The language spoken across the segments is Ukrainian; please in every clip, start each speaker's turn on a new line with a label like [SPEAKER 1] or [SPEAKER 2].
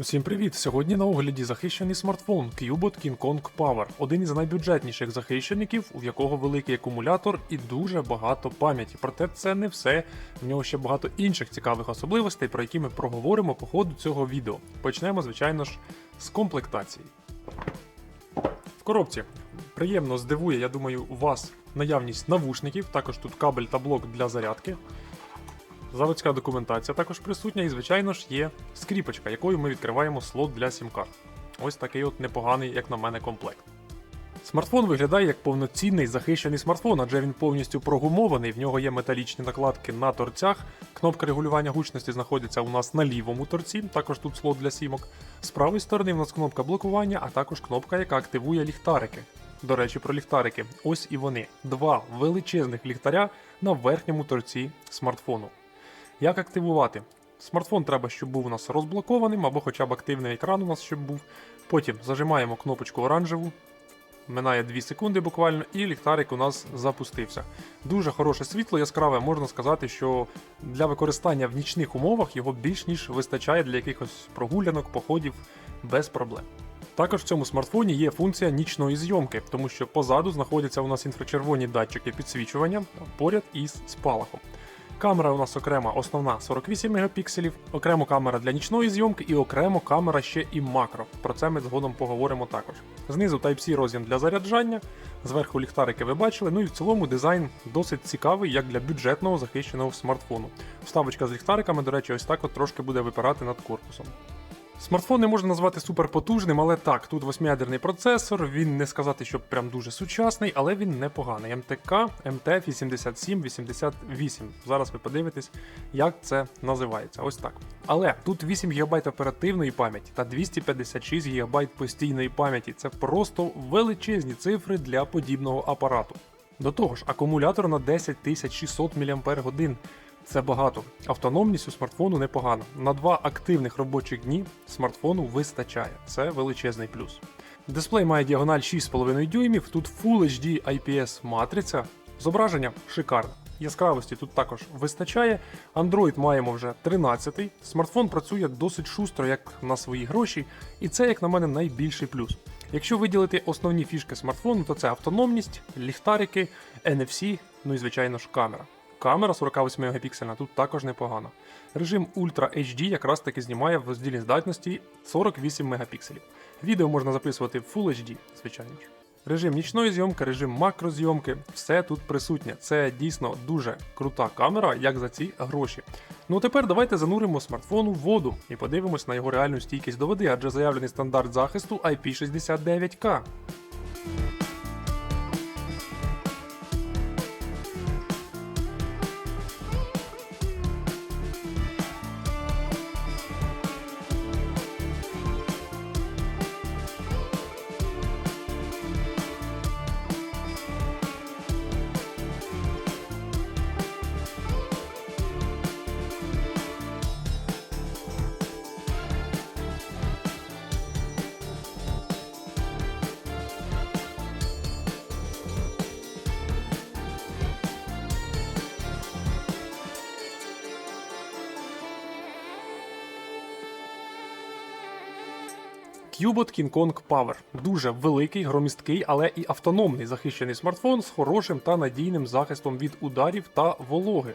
[SPEAKER 1] Усім привіт! Сьогодні на огляді захищений смартфон Cubot King Kong Power, один із найбюджетніших захищеників, у якого великий акумулятор і дуже багато пам'яті. Проте це не все. В нього ще багато інших цікавих особливостей, про які ми проговоримо по ходу цього відео. Почнемо, звичайно ж, з комплектації. В коробці приємно здивує, я думаю, у вас наявність навушників, також тут кабель та блок для зарядки. Заводська документація також присутня, і, звичайно ж, є скріпочка, якою ми відкриваємо слот для сім-карт. Ось такий от непоганий, як на мене, комплект. Смартфон виглядає як повноцінний захищений смартфон, адже він повністю прогумований. В нього є металічні накладки на торцях. Кнопка регулювання гучності знаходиться у нас на лівому торці, також тут слот для сімок. З правої сторони в нас кнопка блокування, а також кнопка, яка активує ліхтарики. До речі, про ліхтарики. Ось і вони. Два величезних ліхтаря на верхньому торці смартфону. Як активувати? Смартфон треба, щоб був у нас розблокованим, або хоча б активний екран у нас щоб був. Потім зажимаємо кнопочку оранжеву. Минає 2 секунди буквально, і ліхтарик у нас запустився. Дуже хороше світло, яскраве, можна сказати, що для використання в нічних умовах його більш ніж вистачає для якихось прогулянок, походів без проблем. Також в цьому смартфоні є функція нічної зйомки, тому що позаду знаходяться у нас інфрачервоні датчики підсвічування поряд із спалахом. Камера у нас окрема основна 48 мегапікселів, окремо камера для нічної зйомки і окремо камера ще і макро. Про це ми згодом поговоримо також. Знизу Type-C роз'єм для заряджання, зверху ліхтарики ви бачили. Ну і в цілому дизайн досить цікавий, як для бюджетного захищеного смартфону. Вставочка з ліхтариками, до речі, ось так от трошки буде випирати над корпусом. Смартфон не можна назвати суперпотужним, але так, тут восьмиядерний процесор, він не сказати, що прям дуже сучасний, але він непоганий. МТК МТ8788. Зараз ви подивитесь, як це називається. Ось так. Але тут 8 ГБ оперативної пам'яті та 256 ГБ постійної пам'яті. Це просто величезні цифри для подібного апарату. До того ж, акумулятор на 10600 мАч. Це багато. Автономність у смартфону непогана. На два активних робочих дні смартфону вистачає. Це величезний плюс. Дисплей має діагональ 6,5 дюймів, тут Full HD IPS матриця. Зображення шикарне. Яскравості тут також вистачає. Android маємо вже 13-й. Смартфон працює досить шустро, як на свої гроші, і це, як на мене, найбільший плюс. Якщо виділити основні фішки смартфону, то це автономність, ліхтарики, NFC, ну і звичайно ж камера. Камера 48 мегапіксельна тут також непогана. Режим Ultra HD якраз таки знімає в роздільній здатності 48 мегапікселів. Відео можна записувати в Full HD, звичайно ж. Режим нічної зйомки, режим макрозйомки, все тут присутнє. Це дійсно дуже крута камера, як за ці гроші. Ну а тепер давайте зануримо смартфон у воду і подивимось на його реальну стійкість до води, адже заявлений стандарт захисту IP69K. Cubot King Kong Power дуже великий, громісткий, але і автономний захищений смартфон з хорошим та надійним захистом від ударів та вологи.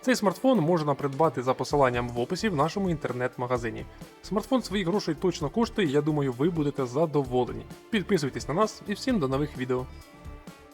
[SPEAKER 1] Цей смартфон можна придбати за посиланням в описі в нашому інтернет-магазині. Смартфон своїх грошей точно коштує, я думаю, ви будете задоволені. Підписуйтесь на нас і всім до нових відео.